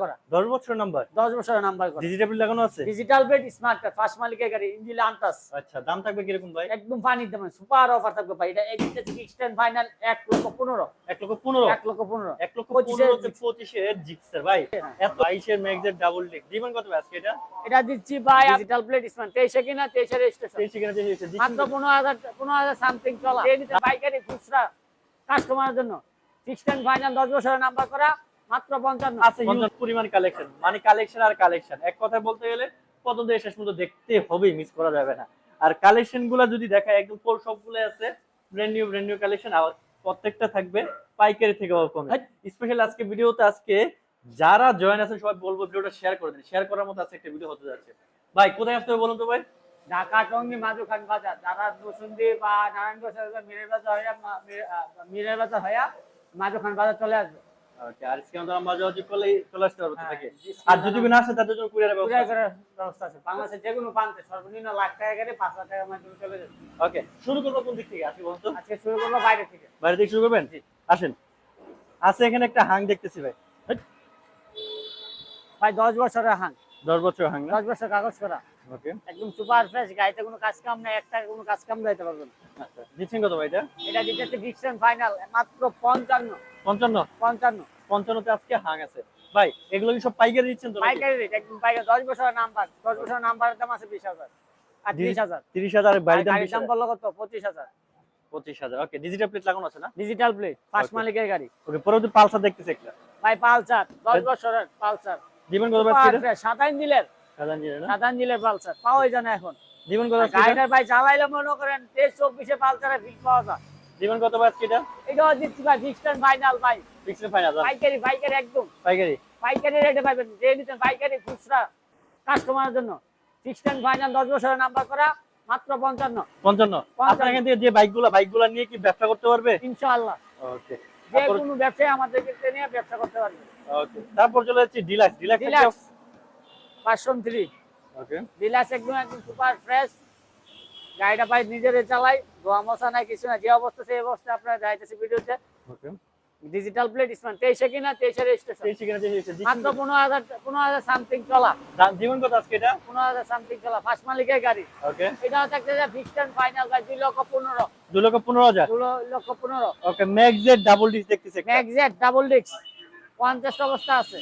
করা। দশ বছর নাম্বার? দশ বছরের নাম্বার করা। ডিজিটাল লাগানো আছে? Digital plate smart card first মালিকের গাড়ি ইঞ্জিল আনটাস আচ্ছা দাম থাকবে কীরকম ভাই? একদম পানির দামে সুপার অফার থাকবে ভাই। এটা এদিকে ফিক্সড ফাইনাল এক লক্ষ পনেরো। এক লক্ষ পনেরো? এক লক্ষ পনেরো। এক লক্ষ পঁচিশের পনেরোতে পঁচিশের জিক্সার ভাই। এত ম্যাক্সের ডাবল ডিক দিবেন কত আজকে এটা? এটা দিচ্ছি ভাই ডিজিটাল প্লেট স্মার্ট কিনা রেজিস্ট্রেশন মাত্র সামথিং চলা। এই নিতে পাইকারি খুচরা কাস্টমারের জন্য। ফাইনাল দশ বছরের নাম্বার করা। মাত্র পঞ্চান্ন আছে হিউজ পরিমাণ কালেকশন মানে কালেকশন আর কালেকশন এক কথায় বলতে গেলে প্রথম থেকে শেষ পর্যন্ত দেখতে হবে মিস করা যাবে না। আর কালেকশনগুলা যদি দেখায় একদম ফুল সবগুলো আছে। Brand new brand new collection আর প্রত্যেকটা থাকবে পাইকারি থেকে কমে। স্পেশাল আজকে ভিডিওতে আজকে যারা জয়েন আছেন সবাই বলব ভিডিওটা শেয়ার করে দিন। শেয়ার করার মতো আজকে একটা ভিডিও হতে যাচ্ছে। ভাই কোথায় আসতে হবে বলুন তো ভাই? ঢাকা টঙ্গি মাঝুখান বাজার। যারা নসুন্দি বা নারায়ণগঞ্জ মিরের বাজার হইয়া মিরের বাজার হইয়া মাঝুখান বাজার চলে আসবে। ওকে আর স্ক্যান দ্বারা আমরা যোগাযোগ করলে চলে আসতে পারব হ্যাঁ, আর যদি না আসে তাদের জন্য কুরিয়ার কুরিয়ার ব্যবস্থা আছে। বাংলাদেশের যে কোনো প্রান্তে সর্বনিম্ন লাখ টাকা গেলে পাঁচ লাখ টাকার মাধ্যমে চলে যাবে। ওকে শুরু করব কোন দিক থেকে? আসি বলুন তো। আজকে শুরু করব বাইরে থেকে। বাইরে থেকে শুরু করবেন? আসেন। আছে এখানে একটা হাং দেখতেছি ভাই। ভাই দশ বছরের হাং। দশ বছর হাং দশ বছর কাগজ করা। ওকে একদম সুপার ফ্রেশ গাড়িতে কোনো কাজ কাম নাই একটা কোনো কাজ কাম দিতে পারবেন আচ্ছা দিচ্ছেন কত ভাই এটা? ফিক্সড ফাইনাল মাত্র পঞ্চান্ন। পঞ্চান্ন? পঞ্চান্ন। পঞ্চান্নতে আজকে হাং আছে। ভাই এগুলো কি সব পাইকারি দিচ্ছেন তো পাইকারি রেট একদম পাইকারি। দশ বছরের নাম্বার দশ বছরের নাম্বারের দাম আছে বিশ হাজার আর ত্রিশ হাজার। তিরিশ হাজার বাইরে দাম দাম বলল কত? পঁচিশ হাজার। পঁচিশ হাজার ওকে ডিজিটাল প্লেট লাগানো আছে না? ডিজিটাল প্লেট ফার্স্ট মালিকের গাড়ি। ওকে পরবর্তী পালসার দেখতেছি একটা। ভাই পালসার দশ বছরের পালসার। দিবেন কত এটা? সাতাইন দিলের সাধারণ জিনিস না? সাতাইন দিলের পালসার পাওয়াই জানে এখন। দিবেন কত গাড়িটার ভাই চালাইলে মনে করেন তেইশ চব্বিশে পালসারে ফিক্স পাওয়া যায়। দিবেন কত ভাই আজকে এটা? দিচ্ছি ভাই ফিক্সড ফাইনাল ভাই। ফিক্সড ফাইন হাজার পাইকারি পাইকারি একদম। পাইকারি? পাইকারি রেটে পাইবেন যে নিতেন পাইকারি খুচরা কাস্টমারের জন্য। ফিক্সড ফাইনাল দশ বছরের নাম্বার করা মাত্র পঞ্চান্ন। পঞ্চান্ন? আপনার এখান থেকে যে বাইকগুলো বাইকগুলো নিয়ে কি ব্যবসা করতে পারবে? ইনশাআল্লাহ। ওকে। যে কোনো ব্যবসায় আমাদের আমাদেরকে নিয়ে ব্যবসা করতে পারবে। ওকে। তারপর চলে যাচ্ছি ডিলাক্স। ডিলাক্স ডিলাক্স পাঁচশো থ্রি ওকে। ডিলাক্স একদম একদম সুপার ফ্রেশ গাড়িটা ভাই নিজেরে চালাই ধোয়া মশা নাই কিছু না যে অবস্থা সেই অবস্থা আপনারা যাইতেছে ভিডিওতে। ডিজিটাল প্লেট স্মার্ট তেইশে কিনা তেইশে রেজিস্ট্রেশন সেখানে যে মাত্র পনেরো হাজার পনেরো হাজার সামথিং চলা। জীবন কত আজকে এটা? পনেরো হাজার সামথিং চলা ফার্স্ট মালিকের গাড়ি। ওকে এটা হচ্ছে ফিক্সড ফাইনাল ভাই দুই লক্ষ পনেরো। দু লক্ষ পনেরো হাজার? দুই লক্ষ পনেরো। ওকে ম্যাক্সের ডাবল ডিস দেখতেছি ম্যাগজেট ডাবল ডিস্ক পঞ্চাশ অবস্থা আছে।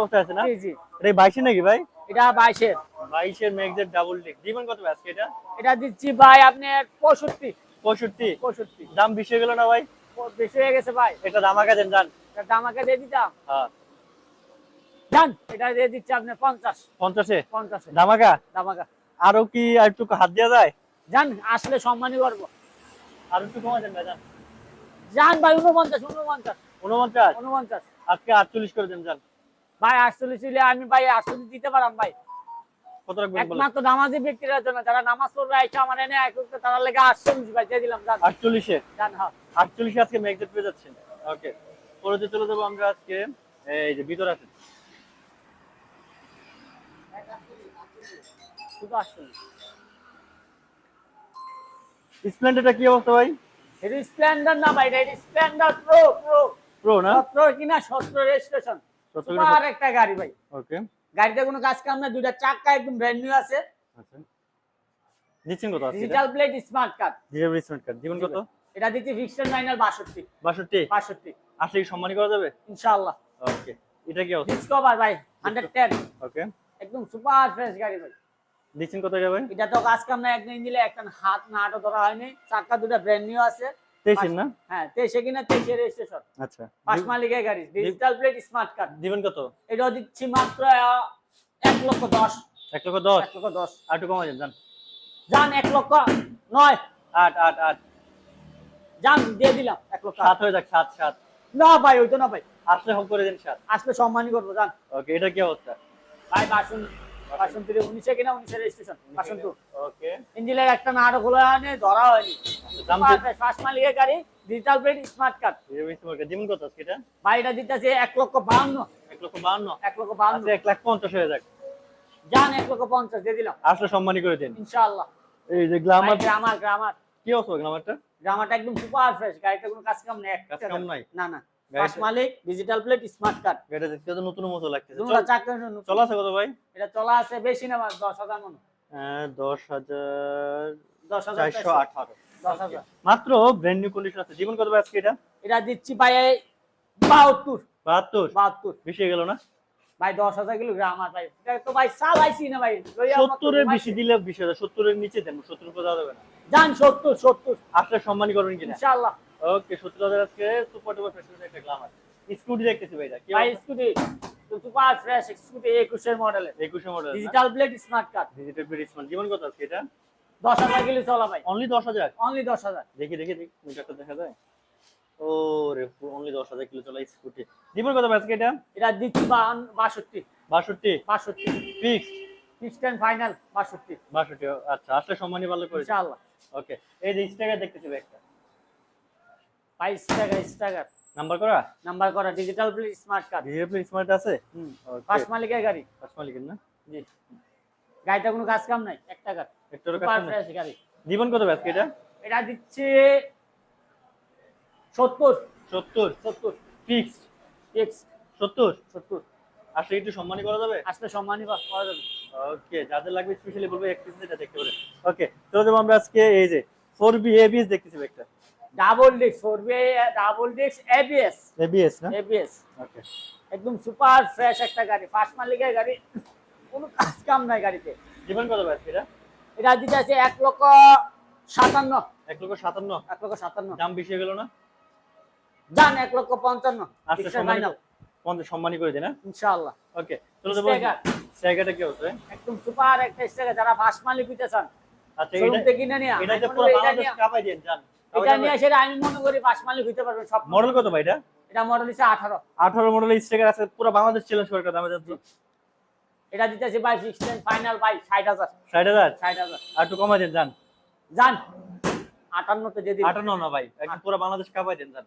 অবস্থা আছে না? জি জি। এটা বাইশে নাকি ভাই? এটা বাইশের। বাইশের ম্যাক্সের ডাবল জীবন কত ভাই আজকে এটা? এটা দিচ্ছি ভাই আপনি পঁয়ষট্টি। পঁয়ষট্টি? পঁয়ষট্টি। দাম বেশি হয়ে গেল না ভাই? বেশি হয়ে গেছে ভাই। এটা দেন জান দিয়ে দিতাম। হ্যাঁ। জান এটা দিয়ে দিচ্ছি আপনি পঞ্চাশ। পঞ্চাশে? পঞ্চাশে। দামাকা দামাকা আরও কি আর একটু হাত দেওয়া যায়? জান আসলে সম্মানই করব। আর একটু কমা দেন ভাই জান জান ভাই উনপঞ্চাশ উনপঞ্চাশ উনপঞ্চাশ উনপঞ্চাশ আজকে আটচল্লিশ করে দেন জান ভাই আটচল্লিশ ছিলে আমি ভাই আটচল্লিশ দিতে পারাম ভাই। একমাত্র নামাজি ব্যক্তির জন্য যারা নামাজ পড়বে আইসা আমার এনে তারা লেগে আটচল্লিশ ভাই দিয়ে দিলাম জান আটচল্লিশে? জান হ্যাঁ। আটচল্লিশে আজকে ম্যাগজেট পেয়ে যাচ্ছেন। ওকে পরে চলে যাব আমরা আজকে এই যে ভিতরে আছেন। শুধু আটচল্লিশ। স্প্লেন্ডারটা কি অবস্থা ভাই? এটা স্প্লেন্ডার না ভাই এটা স্প্লেন্ডার প্রো প্রো প্রো না? সত্তর কিনা সত্তর রেজিস্ট্রেশন। সুপার একটা গাড়ি ভাই। ওকে। গাড়িতে কোনো কাজ কাম না দুইটা চাক্কা একদম ব্র্যান্ড নিউ আছে। আচ্ছা। কত আজকে digital plate smart card digital রিসমেন্ট card জীবন কত? এটা দিচ্ছি ফিক্সড ফাইনাল বাষট্টি। বাষট্টি? বাষট্টি। আসলে কি সম্মানী করা যাবে? ইনশাআল্লাহ। ওকে। এটা কি অবস্থা? ডিসকভার ভাই হান্ড্রেড টেন ওকে। একদম সুপার ফ্রেশ গাড়ি ভাই। দিচ্ছেন কত যাবে এটা তো কাজ কাম না একদিন দিলে একটা হাত না হাঁটো ধরা হয়নি চাক্কা দুটা ব্র্যান্ড নিউ আছে। তেইশের না? হ্যাঁ তেইশে কিনা তেইশে রেজিস্ট্রেশন আচ্ছা। পাঁচ মালিকের গাড়ি ডিজিটাল প্লেট স্মার্ট কার্ড দিবেন কত? এটাও দিচ্ছি মাত্র লক্ষ লক্ষ লক্ষ দশ। আর একটু কমা যান। যান লক্ষ নয়। আট আট আট। যান দিয়ে দিলাম এক লক্ষ সাত হয়ে যাক সাত সাত। না ভাই ওই তো না ভাই। আসলে হোক করে দিন সাত। আসলে সম্মানই করব যান। ওকে এটা কি অবস্থা? ভাই বাসন। বাসন তিরে উনিশে কিনা উনিশে রেজিস্ট্রেশন বাসন টু ইঞ্জিনের একটা নাটক খোলা হয়নি ধরা হয়নি। ফার্স্ট মালিকের গাড়ি ডিজিটাল প্লেট স্মার্ট কার্ড দিবেন কত আজকে এটা? ভাই এটা দিতেছে এক লক্ষ বাহান্ন। এক লক্ষ বাহান্ন? এক লক্ষ বাহান্ন। আচ্ছা এক লাখ পঞ্চাশ হয়ে যাক। যান এক লক্ষ পঞ্চাশ দিয়ে দিলাম। আসলে সম্মানী করে দিন। ইনশাআল্লাহ। এই যে গ্লামার গ্রামার গ্রামার কি অবস্থা গ্লামারটা গ্রামারটা একদম সুপার ফ্রেশ গাড়িতে কোনো কাজ কাম নেই কাজ কাম নাই? না না। পাঁচ মালিক ডিজিটাল প্লেট স্মার্ট কার্ড গাড়িটা দেখতে তো নতুন মতো লাগতেছে চল- আছে কত ভাই? এটা চলা আছে বেশি না দশ হাজার মনে আহ, দশ হাজার দশ হাজার চারশো আঠারো। দশ হাজার। মাত্র ব্র্যান্ড নিউ কন্ডিশন আছে। জীবন কত ভাই আজকে এটা? এটা দিচ্ছি ভাই বাহাত্তর। বাহাত্তর? বাহাত্তর। বেশি হয়ে গেল না? ভাই দশ হাজার কিলো গ্রাম আর ভাই। এটা তো ভাই চালাইছি না ভাই। সত্তরের বেশি দিলে বিশ হাজার সত্তরের নিচে দেন সত্তর উপর দেওয়া যাবে না। যান সত্তর সত্তর। আসলে সম্মানই করবেন কিনা? ইনশাআল্লাহ। ওকে সত্তর হাজার আজকে সুপার ডুপার ফ্যাশন একটা গ্লামার স্কুটি দেখতেছি ভাই এটা কি ভাই স্কুটি। সুপার ফ্রেশ স্কুটি একুশের মডেলের একুশে model digital plate smart card digital plate smart জীবন কত আজকে এটা? দশ হাজার কিলো চলা ভাই। অনলি দশ হাজার? অনলি দশ হাজার। দেখি দেখি দেখি মিটারটা দেখা যায়। ও রে অনলি দশ হাজার কিলো চলা স্কুটি। জীবন কত আজকে এটা? এটা দিচ্ছি বাষট্টি। বাষট্টি? বাষট্টি। ফিক্স ফিক্সড অ্যান্ড ফাইনাল বাষট্টি। বাষট্টি আচ্ছা আসলে সম্মানই ভালো করে ইনশাআল্লাহ। ওকে এই যে স্টাইকার দেখতেছি একটা। বাইশ টাকা টাকার নাম্বার করা? নাম্বার করা digital plate smart card digital plate smart আছে? হুম. ফার্স্ট মালিকের গাড়ি। পাঁচ মালিকের না? জি। গাড়িটা কোনো কাজ কাম নাই এক টাকার একটুর সুপার কাছে ফ্রেশ গাড়ি। জীবন কত আজকে এটা? এটা দিচ্ছে সত্তর। সত্তর? সত্তর। ফিক্সড ফিক্স সত্তর? সত্তর। আসলে একটু সম্মানই করা যাবে? আসলে সম্মানই পাওয়া যাবে। ওকে যাদের লাগবে স্পেশালি বলব এক পিস এটা দেখতে পারে। ওকে চলো যাব আমরা আজকে এই যে ফোর বি এবিএস দেখতেছি একটা। Double disc four B double disc ABS ABS না? এবিএস ওকে একদম সুপার ফ্রেশ একটা গাড়ি। ফার্স্ট মালিকের গাড়ি। কোনো কাজ কাম নাই গাড়িতে। জীবন কত ভাই এটা? এটা দিতে আছে এক লক্ষ সাতান্ন। এক লক্ষ সাতান্ন? এক লক্ষ সাতান্ন। দাম বেশি হয়ে গেল না? যান এক লক্ষ পঞ্চান্ন। আজকে সম্মানী পঞ্চাশ সম্মানী করে দিন হ্যাঁ? ইনশাআল্লাহ। ওকে চলো Sticker। জায়গাটা কি হচ্ছে একদম সুপার একটা স্টেকে যারা ফার্স্ট মালিক হইতে চান আচ্ছা এটা কিনে নিয়ে এটা পুরো বাংলাদেশ কাপাই দিন জান এটা নিয়ে সেটা আমি মনে করি ফার্স্ট মালিক হইতে পারবেন সব মডেল কত ভাই এটা? এটা মডেল হচ্ছে আঠারো। আঠারো মডেলের স্টিকার আছে পুরো বাংলাদেশ চ্যালেঞ্জ করে দামে যাচ্ছে এটা দিতেছি বাই ফিক্সড ফাইনাল বাই ষাট হাজার। ষাট হাজার? ষাট হাজার। আর একটু কমাই দেন জান যান। আটান্নতে দিয়ে দিন আটান্ন না ভাই একদম পুরো বাংলাদেশ কাপাই দেন জান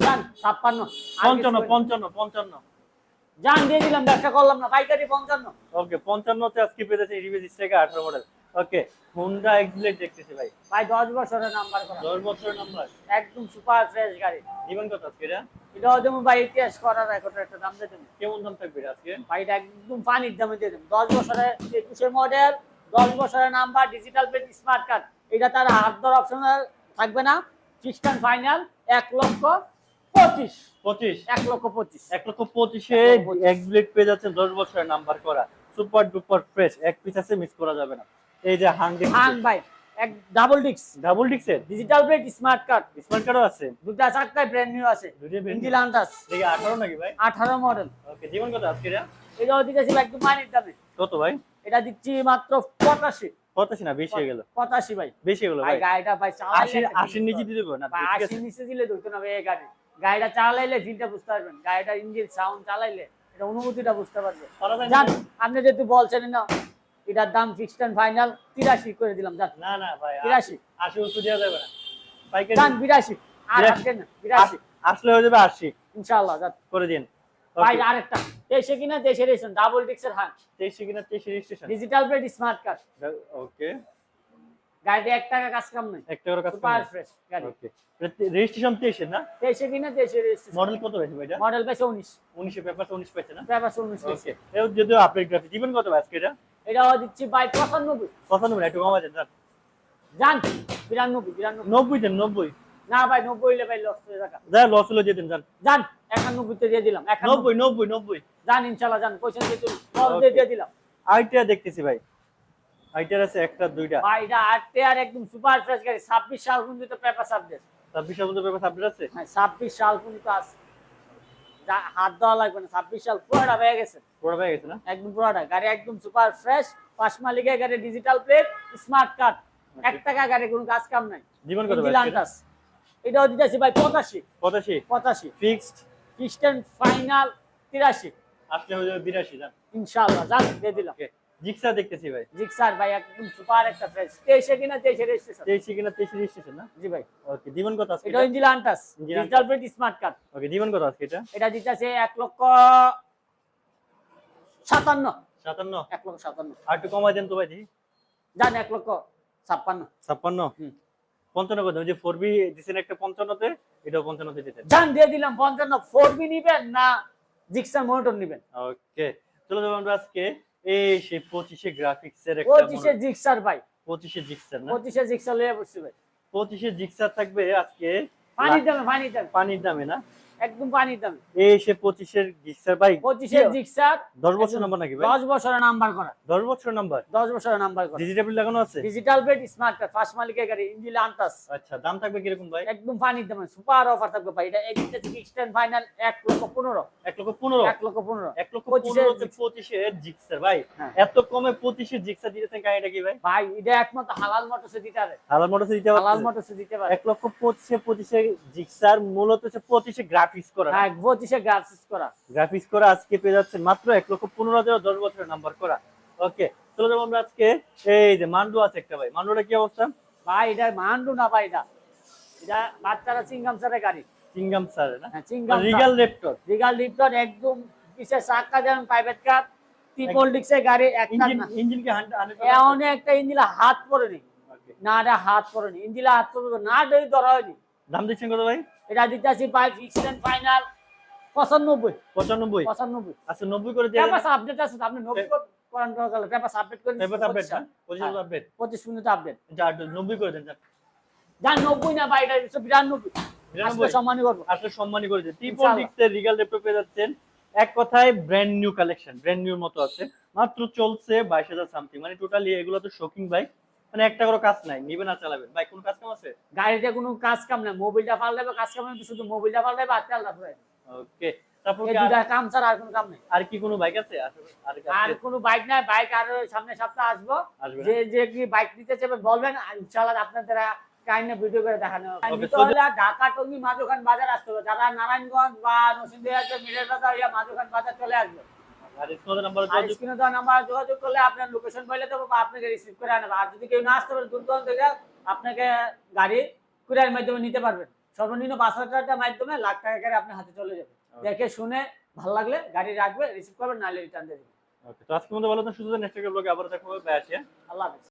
যান ছাপ্পান্ন। পঞ্চান্ন পঞ্চান্ন পঞ্চান্ন। যান দিয়ে দিলাম ব্যবসা করলাম না পাইকারি পঞ্চান্ন। ওকে পঞ্চান্নতে আজকে স্টিকার আঠারো মডেল ওকে হুন্ডা এক্সিলেট দেখতেছি ভাই। ভাই দশ বছরের নাম্বার করা। দশ বছরের নাম্বার একদম সুপার ফ্রেশ গাড়ি। জীবন কত আজকে এটা? যেমন ভাই ইতিহাস করার একটা দাম দিয়ে দেবেন কেমন দাম থাকবে আজকে? ভাই এটা একদম পানির দামে দিয়ে দেবেন দশ বছরের একুশের মডেল দশ বছরের number digital plate smart card এটা তার হাত ধর অপশন থাকবে না। ফিক্সড অ্যান্ড ফাইনাল এক লক্ষ পঁচিশ। পঁচিশ। এক লক্ষ পঁচিশ। এক লক্ষ পঁচিশে এক লক্ষ পেয়ে যাচ্ছেন দশ বছরের নাম্বার করা। সুপার ডুপার ফ্রেশ এক পিস আছে মিস করা যাবে না। এই যে হাং হান ভাই এক ডাবল ডিক্স double ডিক্সের digital plate smart card smart কার্ডও আছে? দুটা চারটায় ব্র্যান্ড নিউ আছে। দুটোই brand new। ইঞ্জিল আন্টাস দেখি আঠারো নাকি ভাই? আঠারো মডেল ওকে জীবন কত আজকে এটা দিতেছি ভাই একদম পানির দামে। কত ভাই? এটা দিচ্ছি মাত্র পঁচাশি। পঁচাশি না বেশি হয়ে গেল। পঁচাশি ভাই। বেশি হয়ে গেল ভাই গাড়িটা ভাই আশি চালাইলে আশির নিচে দিয়ে দেবো না ভাই ঠিক আশি আছে। নিচে দিলে ধরতো না ভাই এই গাড়ি। গাড়িটা চালাইলে ফিলটা বুঝতে পারবেন। গাড়িটার ইঞ্জিন সাউন্ড চালাইলে এটা অনুভূতিটা বুঝতে পারবেন? আপনি যেহেতু বলছেন না এটার দাম ফিক্সড এন্ড ফাইনাল তিরাশি করে দিলাম জান না না ভাই বিরাশি। আশি উঁচু দেওয়া যাবে না। পাইকারি। বিরাশি। আর বিরাশি। না বিরাশি। আসলে হয়ে যাবে আশি। ইনশাআল্লাহ জান করে দিন। ভাই আরেকটা। দেশে কিনা ডাবল ডিক্সের হান তেইশে কিনা তেইশে registration. Digital plate smart card okay গাড়িতে এক টাকা কাজ কাম নাই। একটা করে কাজ সুপার ফ্রেশ গাড়ি। ওকে রেজিস্ট্রেশন না? কিনা রেজিস্ট্রেশন। মডেল কত হয়েছে ভাইটা? মডেল পেছে উনিশ। উনিশে পেপার উনিশ পেয়েছে না? পেপার উনিশ ওকে এও আপডেট গ্রাফিক দিবেন কত আজকে এটা? এটাও দিচ্ছি বাই পঁচানব্বই। পঁচানব্বই না, একটু কমা যান জান। বিরানব্বই বিরানব্বই। নব্বই দেন নব্বই। না ভাই নব্বই হলে ভাই লস হয়ে টাকা যা লস হলো দিয়ে দেন যান জান একানব্বইতে দিয়ে দিলাম একানব্বই। নব্বই নব্বই নব্বই। জান ইনশাল্লাহ জান পয়সা দিয়ে লস দিলাম। আইটা দেখতেছি ভাই। আইটার আছে একটা দুইটা। ভাই এটা আটটে আর একদম সুপার ফ্রেশ গাড়ি ছাব্বিশ সাল পর্যন্ত পেপার সাবজেক্ট ছাব্বিশ পর্যন্ত পেপার আপডেট আছে? হ্যাঁ ছাব্বিশ সাল পর্যন্ত আছে। হাত দেওয়া লাগবে না ছাব্বিশ সাল পুরোটা হয়ে গেছে। পুরো হয়ে গেছে না? একদম পুরোটা গাড়ি একদম সুপার ফ্রেশ পাঁচ মালিকের গাড়ি ডিজিটাল প্লেট স্মার্ট কার্ড এক টাকা গাড়ি কোনো কাজ কাম নাই। জীবন কত আজকে? আন্টাস এটাও দিতেছি ভাই পঁচাশি। পঁচাশি? পঁচাশি। ফিক্সড খ্রিস্টান ফাইনাল তিরাশি। আসলে হয়ে যাবে বিরাশি যান। ইনশাআল্লাহ জান দিয়ে দিলাম। জিক্সা দেখতেছি ভাই। জিক্সার ভাই একদম সুপার একটা ফ্রেশ। তেইশে কিনা তেইশে রেজিস্ট্রেশন তেইশে কিনা তেইশে রেজিস্ট্রেশন না? জি ভাই। ওকে কত আজকে এটা আন্টাস digital. Plate smart card okay কত আজকে এটা? এটা দিতেছে এক লক্ষ সাতান্ন। সাতান্ন? এক লক্ষ সাতান্ন। আর একটু কমাই দেন তো ভাই দেখি। জান এক লক্ষ ছাপ্পান্ন। ছাপ্পান্ন? হুম। একটা দিতেন। জান দিয়ে দিলাম পঞ্চান্ন। ফোর বি নিবেন না জিক্সার মনিটর নিবেন। ওকে চলো যাব আমরা আজকে এই সেই পঁচিশে গ্রাফিক্স এর একটা পঁচিশে জিক্সার ভাই। পঁচিশে জিক্সার না? পঁচিশে জিক্সার লিয়ে বসছি ভাই। পঁচিশে জিক্সার থাকবে আজকে পানির দামে পানির দামে। পানির দামে না? একদম পানির দামে। এই সে জিক্সার ভাই? জিক্সার। দশ বছর নাম্বার নাকি ভাই? বছরের নাম্বার করা। দশ বছর নাম্বার দশ বছরের নাম্বার করা। ডিজিটাল লাগানো আছে? ডিজিটাল স্মার্ট কার্ড ফার্স্ট মালিকের গাড়ি ইঞ্জিল আনটাস আচ্ছা দাম থাকবে ভাই? একদম পানির দামে। সুপার অফার থাকবে ভাই। এটা এক্সটেন্ড ফাইনাল লক্ষ পনেরো। এক লক্ষ পনেরো? এক লক্ষ পনেরো। এক লক্ষ জিক্সার। ভাই। হ্যাঁ। এত কমে পঁচিশের জিক্সার দিতেছেন কি ভাই? ভাই এটা একমাত্র হালাল মোটরসে দিতে পারে। হালাল মোটরসে দিতে হালাল মোটরসে দিতে পারে। লক্ষ পঁচিশে পঁচিশে জিক্সার মূলত হচ্ছে পঁচিশে গ্রাফিক্স করা। হ্যাঁ গ্রাফিক্স করা। গ্রাফিক্স করা আজকে পেয়ে যাচ্ছেন মাত্র লক্ষ পনেরো হাজার দশ বছরের নাম্বার করা। ওকে চলে যাব আমরা আজকে। এই যে মান্ডু আছে একটা ভাই। মান্ডুটা কি অবস্থা? ভাই এটা মান্ডু না ভাই এটা। এটা বাচ্চারা চিংগাম স্যারের গাড়ি। চিংগাম স্যার না? হ্যাঁ চিংগাম রিগাল রিগাল একদম চাক্কা যেমন প্রাইভেট কার ট্রিপল গাড়ি একটা ইঞ্জিন কি একটা ইঞ্জিলা হাত পড়েনি। না এটা হাত পড়েনি। ইঞ্জিলা হাত পড়বে না ডেই ধরা হয়নি। দাম দিচ্ছেন কত ভাই? এটা দিতে আছি পাই ফিক্সড ফাইনাল পঁচানব্বই। পঁচানব্বই? পঁচানব্বই। আচ্ছা নব্বই করে দিয়ে পেপার আপডেট আছে আপনি নব্বই করান গেল পেপার আপডেট করে পেপার আপডেট না? পঁচিশ হ্যাঁ। আপডেট পঁচিশ মিনিট আপডেট যা নব্বই করে দেন। যান নব্বই না ভাই এটা একশো বিরানব্বই। আজকে বিরানব্বই। সম্মানই করব। আসলে সম্মানই করে দিন ট্রিপল ইনশাআল্লাহ। ডিক্সের রিগাল রেপ্টো পেয়ে যাচ্ছেন। এক কথায় ব্র্যান্ড নিউ কালেকশন ব্র্যান্ড নিউর মতো আছে। মাত্র চলছে বাইশ হাজার সামথিং মানে টোটালি এগুলো তো শোকিং বাইক মানে একটা করে কাজ নাই নিবেন আর চালাবেন বাইক কোন কাজ কাম আছে? কোনো কাজ কাম নাই মোবিলটা পাল্টাবে কাজ কাম নাই শুধু মোবিলটা পাল্টাবে আর তেলটা ওকে তারপর কি দুটা কাম ছাড়া আর কোনো কাম নেই। আর কি কোনো বাইক আছে? আর কোনো বাইক নাই বাইক আর সামনে সপ্তাহ আসব। যে যে কি বাইক নিতে চাইবে বলবেন ইনশাআল্লাহ আপনাদের কাইন্ডে ভিডিও করে দেখানো হবে। ঢাকা টঙ্গি মাঝখান বাজার আসতে হবে। যারা নারায়ণগঞ্জ বা নরসিংদী আছে বাজার ইয়া মাঝখান বাজার চলে আসবে। আর স্ক্রিনে নাম্বার আর স্ক্রিনে দেওয়া নাম্বার যোগাযোগ করলে আপনার লোকেশন বলে দেবো আপনাকে রিসিভ করে আনবে। আর যদি কেউ না আসতে পারে দূর দূরান্ত থেকে আপনাকে গাড়ি কুরিয়ার মাধ্যমে নিতে পারবেন সর্বনিম্ন পাঁচ হাজার টাকার মাধ্যমে লাখ টাকা করে আপনার হাতে চলে যাবে। দেখে শুনে ভালো লাগলে গাড়ি রাখবে রিসিভ করবেন নাহলে রিটার্ন দিয়ে দেবে। ওকে তো আজকে মতো ভালো তো সুযোগ নেক্সট ব্লগে আবার দেখা হবে বাই আল্লাহ হাফিজ।